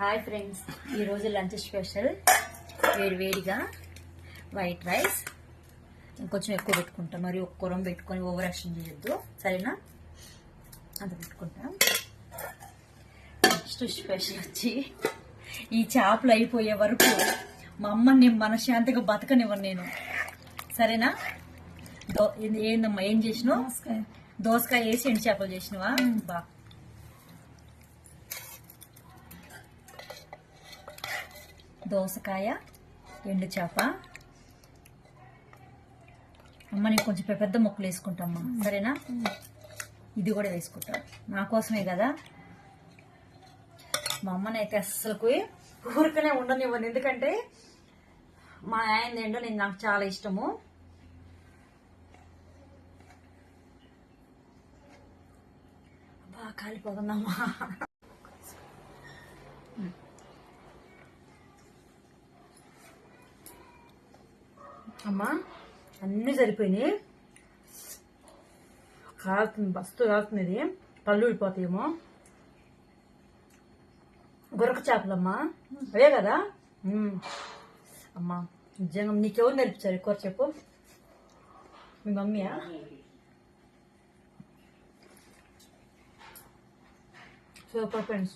Hi friends ఈరోజు lunch special వేడి వేడిగా వైట్ రైస్ ఇంకొంచెం ఎక్కువ పెట్టుకుంటాం. మరి ఒక్క కూరం పెట్టుకొని ఓవర్ యాక్షన్ చేయొద్దు. సరేనా? అంత పెట్టుకుంటాం. నెక్స్ట్ స్పెషల్ వచ్చి ఈ చేపలు అయిపోయే వరకు మా అమ్మని నేను మనశ్శాంతిగా బతకనివ్వను నేను. సరేనా? దో ఏందమ్మా? ఏం చేసినావు? దోసకాయ. వేసి ఎండు చేపలు చేసినవా? బా దోసకాయ ఎండు చేప. అమ్మ నీకు కొంచెం పెద్ద ముక్కలు వేసుకుంటామ్మా సరేనా? ఇది కూడా వేసుకుంటా నా కోసమే కదా? మా అమ్మనైతే అస్సలకు ఊరికనే ఉండనివ్వను. ఎందుకంటే మా ఆయన ఏంటో నేను నాకు చాలా ఇష్టము. బాగా కాలిపోతుందమ్మా. అమ్మా అన్నీ సరిపోయినాయి. కాలుతుంది బస్తు కాలుతుంది పళ్ళు ఊడిపోతాయేమో. గొరక చేపలమ్మా. అవే కదా? అమ్మా నిజంగా నీకెవరు నేర్పించారు? ఎక్కువ చెప్పు. మీ మమ్మీయా? Super friends.